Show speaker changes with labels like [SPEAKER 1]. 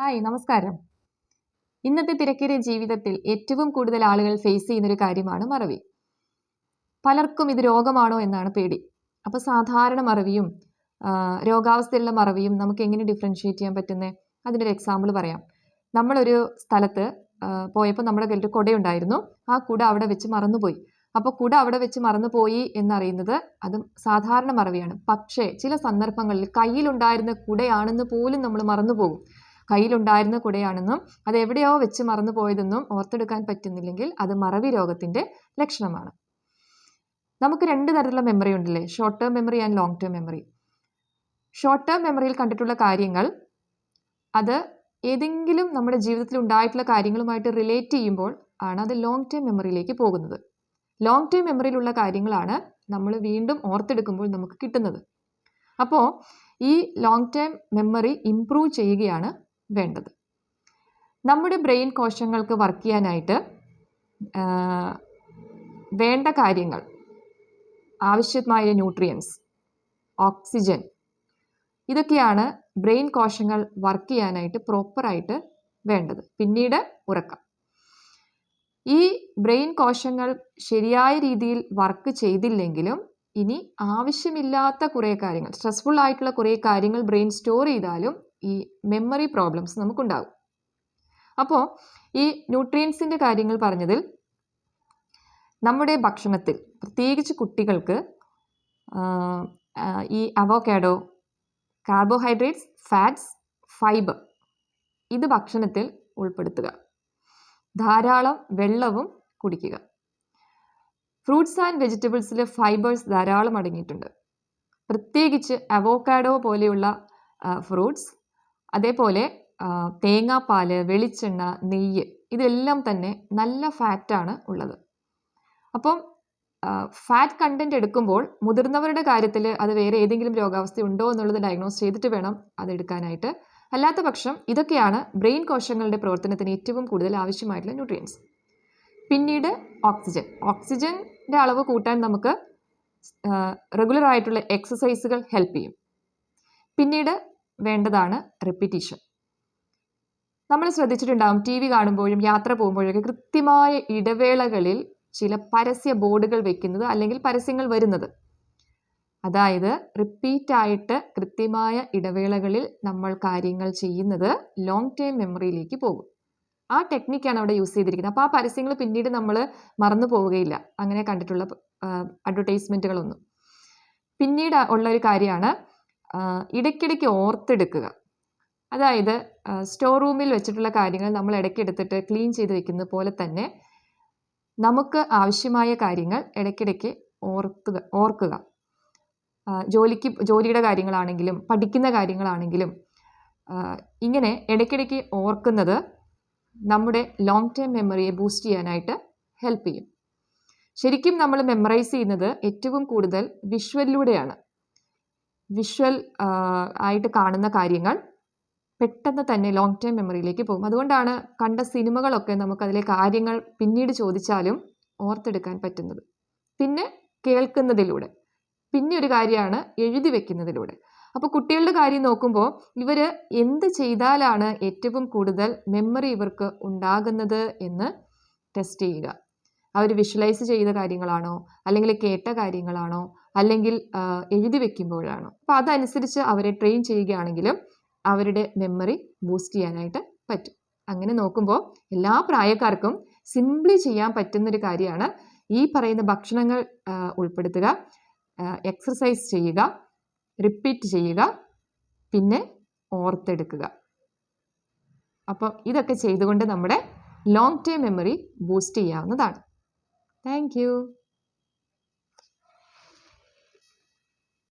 [SPEAKER 1] Hi നമസ്കാരം. ഇന്നത്തെ തിരക്കേറിയ ജീവിതത്തിൽ ഏറ്റവും കൂടുതൽ ആളുകൾ ഫേസ് ചെയ്യുന്ന ഒരു കാര്യമാണ് മറവി. പലർക്കും ഇത് രോഗമാണോ എന്നാണ് പേടി. അപ്പോൾ സാധാരണ മറവിയും രോഗാവസ്ഥയിലുള്ള മറവിയും നമുക്ക് എങ്ങനെ ഡിഫറൻഷ്യേറ്റ് ചെയ്യാൻ പറ്റുന്നത് ഒരു എക്സാമ്പിൾ പറയാം. നമ്മളൊരു സ്ഥലത്ത് പോയപ്പോൾ നമ്മുടെ കയ്യിൽ കുടയുണ്ടായിരുന്നു. ആ കുട അവിടെ വെച്ച് മറന്നുപോയി. അപ്പോൾ കുട അവിടെ വെച്ച് മറന്നുപോയി എന്നറിയുന്നത് അത് സാധാരണ മറവിയാണ്. പക്ഷേ ചില സന്ദർഭങ്ങളിൽ കയ്യിലുണ്ടായിരുന്ന കുടയാണെന്ന് പോലും നമ്മൾ മറന്നുപോകും. കയ്യിലുണ്ടായിരുന്ന കുടയാണെന്നും അത് എവിടെയോ വെച്ച് മറന്നു പോയതെന്നും ഓർത്തെടുക്കാൻ പറ്റുന്നില്ലെങ്കിൽ അത് മറവി രോഗത്തിന്റെ ലക്ഷണമാണ്. നമുക്ക് രണ്ട് തരത്തിലുള്ള മെമ്മറി ഉണ്ടല്ലേ? Short term memory and long term memory short term മെമ്മറിയിൽ കണ്ടിട്ടുള്ള കാര്യങ്ങൾ അത് ഏതെങ്കിലും നമ്മുടെ ജീവിതത്തിൽ ഉണ്ടായിട്ടുള്ള കാര്യങ്ങളുമായിട്ട് റിലേറ്റ് ചെയ്യുമ്പോൾ ആണ് അത് ലോങ് ടേം മെമ്മറിയിലേക്ക് പോകുന്നത്. ലോങ് ടേം മെമ്മറിയിലുള്ള കാര്യങ്ങളാണ് നമ്മൾ വീണ്ടും ഓർത്തെടുക്കുമ്പോൾ നമുക്ക് കിട്ടുന്നത്. അപ്പോൾ ഈ ലോങ് ടേം മെമ്മറി ഇംപ്രൂവ് ചെയ്യുകയാണ് വേണ്ടത്. നമ്മുടെ ബ്രെയിൻ കോശങ്ങൾക്ക് വർക്ക് ചെയ്യാനായിട്ട് വേണ്ട കാര്യങ്ങൾ ആവശ്യമായ ന്യൂട്രിയൻസ് ഓക്സിജൻ ഇതൊക്കെയാണ് ബ്രെയിൻ കോശങ്ങൾ വർക്ക് ചെയ്യാനായിട്ട് പ്രോപ്പറായിട്ട് വേണ്ടത്. പിന്നീട് ഉറക്കം. ഈ ബ്രെയിൻ കോശങ്ങൾ ശരിയായ രീതിയിൽ വർക്ക് ചെയ്തില്ലെങ്കിലും ഇനി ആവശ്യമില്ലാത്ത കുറേ കാര്യങ്ങൾ സ്ട്രെസ്ഫുൾ ആയിട്ടുള്ള കുറേ കാര്യങ്ങൾ ബ്രെയിൻ സ്റ്റോർ ചെയ്താലും ഈ മെമ്മറി പ്രോബ്ലംസ് നമുക്കുണ്ടാകും. അപ്പോൾ ഈ ന്യൂട്രിയൻസിന്റെ കാര്യങ്ങൾ പറഞ്ഞതിൽ നമ്മുടെ ഭക്ഷണത്തിൽ പ്രത്യേകിച്ച് കുട്ടികൾക്ക് ഈ അവോക്കാഡോ കാർബോഹൈഡ്രേറ്റ്സ് ഫാറ്റ്സ് ഫൈബർ ഇത് ഭക്ഷണത്തിൽ ഉൾപ്പെടുത്തുക. ധാരാളം വെള്ളവും കുടിക്കുക. ഫ്രൂട്ട്സ് ആൻഡ് വെജിറ്റബിൾസിൽ ഫൈബേഴ്സ് ധാരാളം അടങ്ങിയിട്ടുണ്ട്. പ്രത്യേകിച്ച് അവോക്കാഡോ പോലെയുള്ള ഫ്രൂട്ട്സ് അതേപോലെ തേങ്ങാപ്പാൽ വെളിച്ചെണ്ണ നെയ്യ് ഇതെല്ലാം തന്നെ നല്ല ഫാറ്റാണ് ഉള്ളത്. അപ്പം ഫാറ്റ് കണ്ടന്റ് എടുക്കുമ്പോൾ മുതിർന്നവരുടെ കാര്യത്തിൽ അത് വേറെ ഏതെങ്കിലും രോഗാവസ്ഥ ഉണ്ടോ എന്നുള്ളത് ഡയഗ്നോസ് ചെയ്തിട്ട് വേണം അത് എടുക്കാനായിട്ട്. അല്ലാത്ത പക്ഷം ഇതൊക്കെയാണ് ബ്രെയിൻ കോശങ്ങളുടെ പ്രവർത്തനത്തിന് ഏറ്റവും കൂടുതൽ ആവശ്യമായിട്ടുള്ള ന്യൂട്രിയൻസ് പിന്നീട് ഓക്സിജൻ ഓക്സിജന്റെ അളവ് കൂട്ടാൻ നമുക്ക് റെഗുലർ ആയിട്ടുള്ള എക്സസൈസുകൾ ഹെൽപ്പ് ചെയ്യും. പിന്നീട് വേണ്ടതാണ് റിപ്പിറ്റീഷൻ നമ്മൾ ശ്രദ്ധിച്ചിട്ടുണ്ടാകും ടി വി കാണുമ്പോഴും യാത്ര പോകുമ്പോഴൊക്കെ കൃത്യമായ ഇടവേളകളിൽ ചില പരസ്യ ബോർഡുകൾ വെക്കുന്നത് അല്ലെങ്കിൽ പരസ്യങ്ങൾ വരുന്നത്. അതായത് റിപ്പീറ്റ് ആയിട്ട് കൃത്യമായ ഇടവേളകളിൽ നമ്മൾ കാര്യങ്ങൾ ചെയ്യുന്നത് ലോങ് ടൈം മെമ്മറിയിലേക്ക് പോകും. ആ ടെക്നിക്കാണ് അവിടെ യൂസ് ചെയ്തിരിക്കുന്നത്. അപ്പോൾ ആ പരസ്യങ്ങൾ പിന്നീട് നമ്മൾ മറന്നു പോവുകയില്ല. അങ്ങനെ കണ്ടിട്ടുള്ള അഡ്വർടൈസ്മെന്റുകളൊന്നും പിന്നീട് ഉള്ള ഒരു കാര്യമാണ് ഇടയ്ക്കിടയ്ക്ക് ഓർത്തെടുക്കുക. അതായത് സ്റ്റോർ റൂമിൽ വെച്ചിട്ടുള്ള കാര്യങ്ങൾ നമ്മൾ ഇടയ്ക്ക് എടുത്തിട്ട് ക്ലീൻ ചെയ്ത് വെക്കുന്ന പോലെ തന്നെ നമുക്ക് ആവശ്യമായ കാര്യങ്ങൾ ഇടയ്ക്കിടയ്ക്ക് ഓർത്തുക ഓർക്കുക. ജോലിക്ക് ജോലിയുടെ കാര്യങ്ങളാണെങ്കിലും പഠിക്കുന്ന കാര്യങ്ങളാണെങ്കിലും ഇങ്ങനെ ഇടയ്ക്കിടയ്ക്ക് ഓർക്കുന്നത് നമ്മുടെ ലോങ് ടേം മെമ്മറിയെ ബൂസ്റ്റ് ചെയ്യാനായിട്ട് ഹെൽപ്പ് ചെയ്യും. ശരിക്കും നമ്മൾ മെമ്മറൈസ് ചെയ്യുന്നത് ഏറ്റവും കൂടുതൽ വിഷ്വലിലൂടെയാണ് വിഷ്വൽ ആയിട്ട് കാണുന്ന കാര്യങ്ങൾ പെട്ടെന്ന് തന്നെ ലോങ് ടൈം മെമ്മറിയിലേക്ക് പോകും. അതുകൊണ്ടാണ് കണ്ട സിനിമകളൊക്കെ നമുക്കതിലെ കാര്യങ്ങൾ പിന്നീട് ചോദിച്ചാലും ഓർത്തെടുക്കാൻ പറ്റുന്നത്. പിന്നെ കേൾക്കുന്നതിലൂടെ. പിന്നെ ഒരു കാര്യമാണ് എഴുതി വെക്കുന്നതിലൂടെ. അപ്പോൾ കുട്ടികളുടെ കാര്യം നോക്കുമ്പോൾ ഇവർ എന്ത് ചെയ്താലാണ് ഏറ്റവും കൂടുതൽ മെമ്മറി ഇവർക്ക് ഉണ്ടാകുന്നത് എന്ന് ടെസ്റ്റ് ചെയ്യുക. അവർ വിഷ്വലൈസ് ചെയ്ത കാര്യങ്ങളാണോ? അല്ലെങ്കിൽ കേട്ട കാര്യങ്ങളാണോ? അല്ലെങ്കിൽ എഴുതി വെക്കുമ്പോഴാണോ. അപ്പോൾ അതനുസരിച്ച് അവരെ ട്രെയിൻ ചെയ്യുകയാണെങ്കിലും അവരുടെ മെമ്മറി ബൂസ്റ്റ് ചെയ്യാനായിട്ട് പറ്റും. അങ്ങനെ നോക്കുമ്പോൾ എല്ലാ പ്രായക്കാർക്കും സിംപ്ലി ചെയ്യാൻ പറ്റുന്നൊരു കാര്യമാണ് ഈ പറയുന്ന ഭക്ഷണങ്ങൾ ഉൾപ്പെടുത്തുക എക്സസൈസ് ചെയ്യുക റിപ്പീറ്റ് ചെയ്യുക പിന്നെ ഓർത്തെടുക്കുക. അപ്പം ഇതൊക്കെ ചെയ്തുകൊണ്ട് നമ്മുടെ ലോങ് ടേം മെമ്മറി ബൂസ്റ്റ് ചെയ്യാവുന്നതാണ്. താങ്ക്